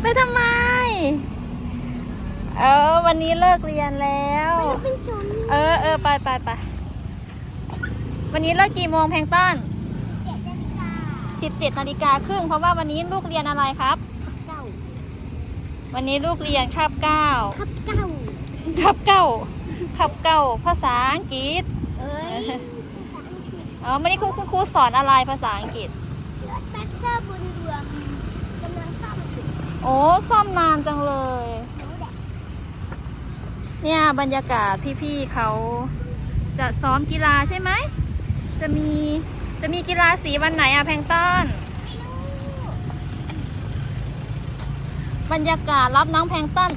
ไปทำไม เออ วันนี้เลิกเรียนแล้วไปเป็นชนเออเออไปไปไปวันนี้เลิกกี่โมงแพลงก์ต้นเจ็ดนาฬิกา17นาฬิกาครึ่งเพราะว่าวันนี้ลูกเรียนอะไรครับเก้าวันนี้ลูกเรียนคาบเก้าครับเก้าคาบเก้าคาบเก้าภาษาอังกฤษเอ้ยเออวันนี้คุณคุณครูสอนอะไรภาษาอังกฤษรถแบ็คเตอร์บนเรือ กำลังซ่อมอยู่โอ้ซ่อมนานจังเลย รู้แหละเนี่ยบรรยากาศพี่ๆเขาจะซ้อมกีฬาใช่ไหม จะมีจะมีกีฬาสีวันไหนอะแพงต้น ไม่รู้บรรยากาศรับน้องแพงต้น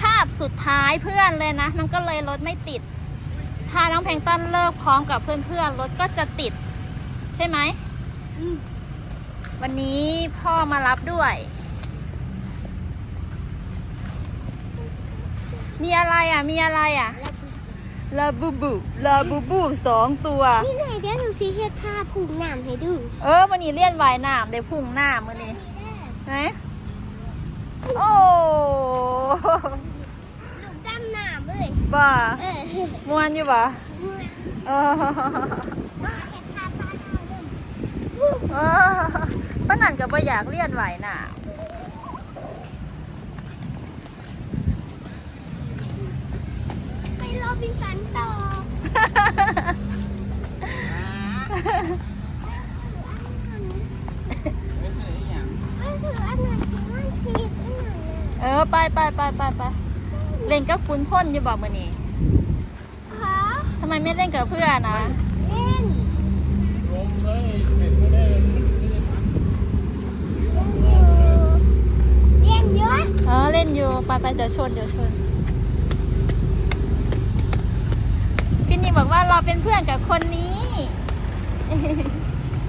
คาบสุดท้ายเพื่อนเลยนะ มันก็เลยรถไม่ติด ถ้าน้องแพงต้นเลิกพร้อมกับเพื่อนๆรถก็จะติด ใช่ไหม อืม วันนี้พ่อมารับด้วย มีอะไรอะ มีอะไรอะแล้วลาบูบูลาบูบูสองตัว นี่ไหนเดี๋ยวหนูซีเฮ็ดผ้าผูกหนามให้ดู เออวันนี้เลี้ยนวายน้ำได้พุ่งหน้ามือนี้ไหนโอ้ลูกดำหนามเลยบ้าเออเฮ็ดมวนอยู่บ่เมื่อเออ ผ้าผ้าผ้าเล่น เออ ป้านันก็บ่อยากเลี้ยนวายน้ไปโรบินสันต่อไม่ถืออันไหนถืออันชีสอันไหนำเออไปไปไปไปไปเล่นกับคุณพ่นอยู่บ่มือนี้ฮะทำไมไม่เล่นกับเพื่อนนะ เล่น ลมเลยเห็นไม่ได้ไม่ได้พัก เล่นเยอะ เออเล่นอยู่ ไปไปเดี๋ยวชนเดี๋ยวชนพี่นีบอกว่าเราเป็นเพื่อนกับคนนี้